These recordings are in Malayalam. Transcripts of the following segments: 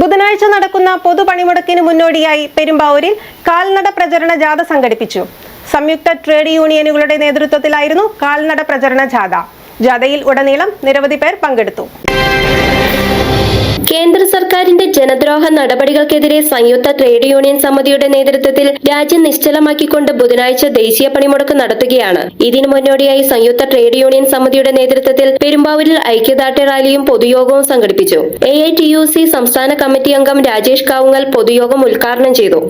ബുധനാഴ്ച നടക്കുന്ന പൊതുപണിമുടക്കിന് മുന്നോടിയായി പെരുമ്പാവൂരിൽ കാൽനട പ്രചരണ ജാഥ സംഘടിപ്പിച്ചു. സംയുക്ത ട്രേഡ് യൂണിയനുകളുടെ നേതൃത്വത്തിലായിരുന്നു കാൽനട പ്രചരണ ജാഥ. ജാഥയിൽ ഉടനീളം നിരവധി പേർ പങ്കെടുത്തു. ജനദ്രോഹ നടപടികൾക്കെതിരെ സംയുക്ത ട്രേഡ് യൂണിയൻ സമിതിയുടെ നേതൃത്വത്തിൽ രാജ്യം നിശ്ചലമാക്കിക്കൊണ്ട് ബുധനാഴ്ച ദേശീയ പണിമുടക്ക് നടത്തുകയാണ്. ഇതിനു മുന്നോടിയായി സംയുക്ത ട്രേഡ് യൂണിയൻ സമിതിയുടെ നേതൃത്വത്തിൽ പെരുമ്പാവൂരിൽ ഐക്യദാർഢ്യ റാലിയും പൊതുയോഗവും സംഘടിപ്പിച്ചു. A I T U C സംസ്ഥാന കമ്മിറ്റി അംഗം രാജേഷ് കാവുങ്ങൽ പൊതുയോഗം ഉദ്ഘാടനം ചെയ്തു.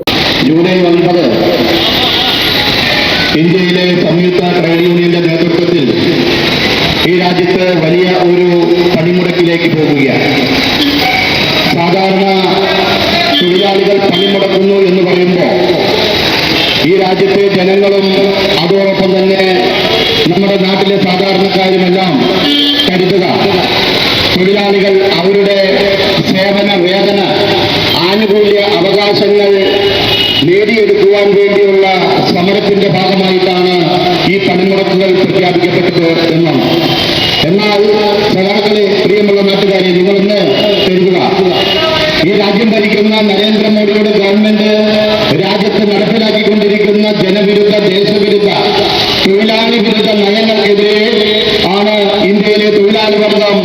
ഇന്ത്യയിലെ സംയുക്ത ട്രേഡ് യൂണിയന്റെ നേതൃത്വത്തിൽ ഈ രാജ്യത്ത് വലിയ ഒരു പണിമുടക്കിലേക്ക് പോകുകയാണ്. രാജ്യത്തെ ജനങ്ങളും അതോടൊപ്പം തന്നെ നമ്മുടെ നാട്ടിലെ സാധാരണക്കാരുമെല്ലാം കരുതുക. തൊഴിലാളികൾ അവരുടെ സേവന വേതന ആനുകൂല്യ അവകാശങ്ങൾ നേടിയെടുക്കുവാൻ വേണ്ടിയുള്ള സമരത്തിന്റെ ഭാഗമായിട്ടാണ് ഈ പണിമുടക്കുകൾ പ്രഖ്യാപിക്കപ്പെട്ടത് എന്നാണ് എന്നാൽ സഹാക്കളെ പ്രിയമുള്ള നാട്ടുകാരെ രാജ്യം ഭരിക്കുന്ന നരേന്ദ്രമോദിയുടെ ഗവൺമെന്റ് രാജ്യത്ത് നടപ്പിലാക്കിക്കൊണ്ടിരിക്കുന്ന ജനവിരുദ്ധ ദേശവിരുദ്ധ തൊഴിലാളി വിരുദ്ധ നയങ്ങൾക്കെതിരെ ആണ് ഇന്ത്യയിലെ തൊഴിലാളി വർഗം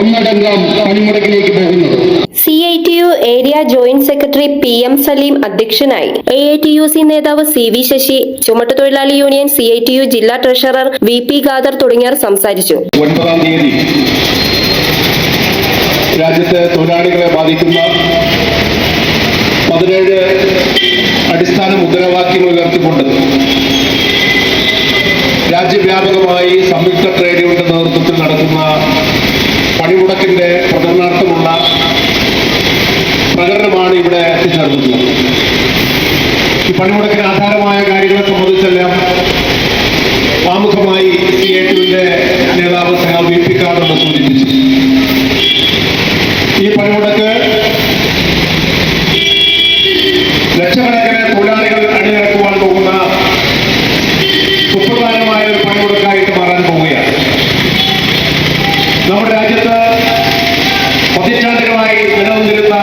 ഒന്നടങ്കം പണിമുടക്കിലേക്ക് പോകുന്നത്. C I T U area joint secretary P M Salim അധ്യക്ഷനായി. A I T U C നേതാവ് C V Sasi ചുമട്ടുതൊഴിലാളി union C I T U ജില്ലാ ട്രഷറർ വി പി ഖാദർ തുടങ്ങിയവർ സംസാരിച്ചു. ഒൻപതാം തീയതി രാജ്യത്തെ തൊഴിലാളികളെ ബാധിക്കുന്ന അടിസ്ഥാന മുദ്രാവാക്യം ഉയർത്തിക്കൊണ്ട് രാജ്യവ്യാപകമായി സംയുക്ത ട്രേഡ് യൂണിയന്റെ നേതൃത്വത്തിൽ നടക്കുന്ന പണിമുടക്കിന്റെ പ്രചരണാർത്ഥമുള്ള പ്രകടനമാണ് ഇവിടെ എത്തിച്ചേർന്നിട്ടുള്ളത്. ഈ പണിമുടക്കിന് ആധാരമായ കാര്യങ്ങളെ സംബന്ധിച്ചെല്ലാം ആമുഖമായി സി എ ടുവിന്റെ നേതാവ് സഹ വി പി കാർഡ് സൂചിപ്പിച്ചു നമ്മുടെ രാജ്യത്ത് പതിറ്റാണ്ടുകളായി നിലനിന്നിരുന്ന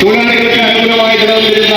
തൊഴിലാളികൾക്ക് അനുകൂലമായി നിലനിന്നിരുന്ന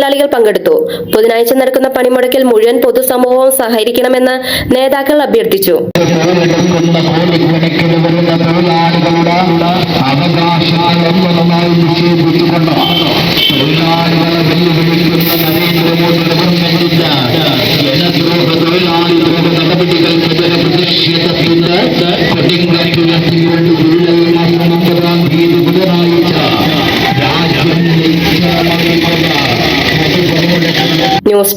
തൊഴിലാളികൾ പങ്കെടുത്തു. ബുധനാഴ്ച നടക്കുന്ന പണിമുടക്കിൽ മുഴുവൻ പൊതുസമൂഹവും സഹകരിക്കണമെന്ന് നേതാക്കൾ അഭ്യർത്ഥിച്ചു. തൊഴിലാളികളെ വെല്ലുവിളിക്കുന്ന ഗവൺമെന്റിന്റെ